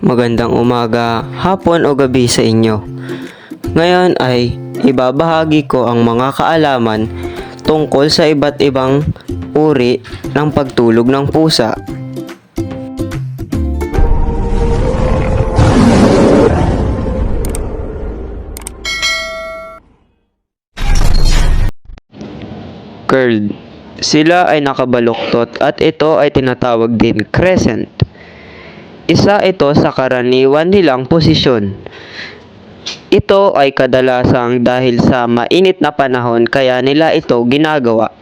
magandang umaga, hapon o gabi sa inyo. Ngayon ay ibabahagi ko ang mga kaalaman tungkol sa iba't ibang uri ng pagtulog ng pusa. Curled. Sila ay nakabaluktot at ito ay tinatawag din crescent. Isa ito sa karaniwan nilang posisyon. Ito ay kadalasang dahil sa mainit na panahon kaya nila ito ginagawa.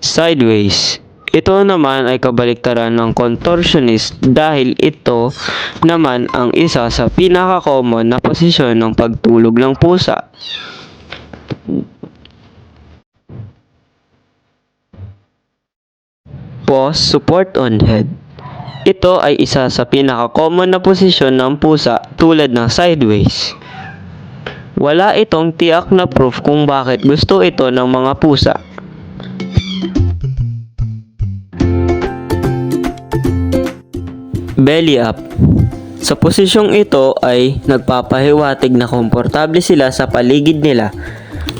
Sideways. Ito naman ay kabaliktaran ng contortionist dahil ito naman ang isa sa pinaka-common na posisyon ng pagtulog ng pusa. Pause support on head. Ito ay isa sa pinaka-common na posisyon ng pusa tulad ng sideways. Wala itong tiyak na proof kung bakit gusto ito ng mga pusa. Belly up. Sa posisyong ito ay nagpapahiwatig na komportable sila sa paligid nila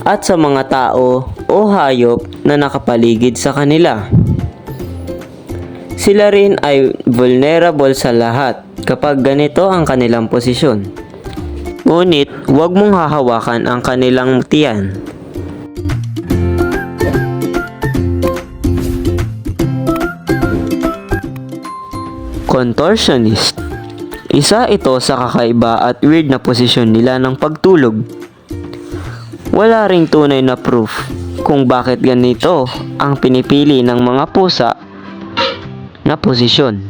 at sa mga tao o hayop na nakapaligid sa kanila. Sila rin ay vulnerable sa lahat kapag ganito ang kanilang posisyon. Ngunit huwag mong hahawakan ang kanilang tiyan. Contortionist Isa ito sa kakaiba at weird na posisyon nila ng pagtulog. Wala ring tunay na proof kung bakit ganito ang pinipili ng mga pusa na posisyon.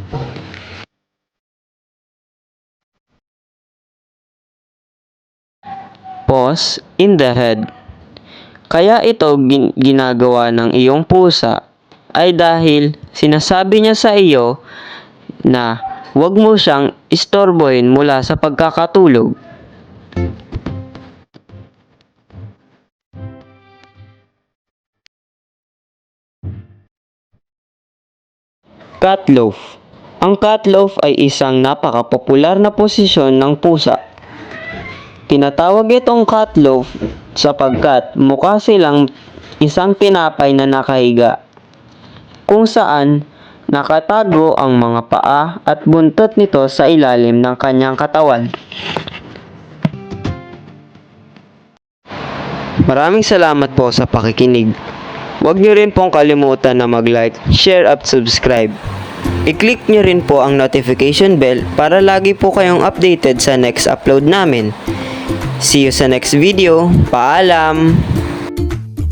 Pause in the head. Kaya ito gin- ginagawa ng iyong pusa ay dahil sinasabi niya sa iyo na huwag mo siyang istorbohin mula sa pagkakatulog. Cat loaf. Ang cat loaf ay isang napakapopular na posisyon ng pusa. Tinatawag itong cat loaf sapagkat mukha silang isang tinapay na nakahiga kung saan nakatago ang mga paa at buntot nito sa ilalim ng kanyang katawan. Maraming salamat po sa pakikinig. Huwag niyo rin pong kalimutan na mag-like, share at subscribe. I-click niyo rin po ang notification bell para lagi po kayong updated sa next upload namin. See you sa next video. Paalam!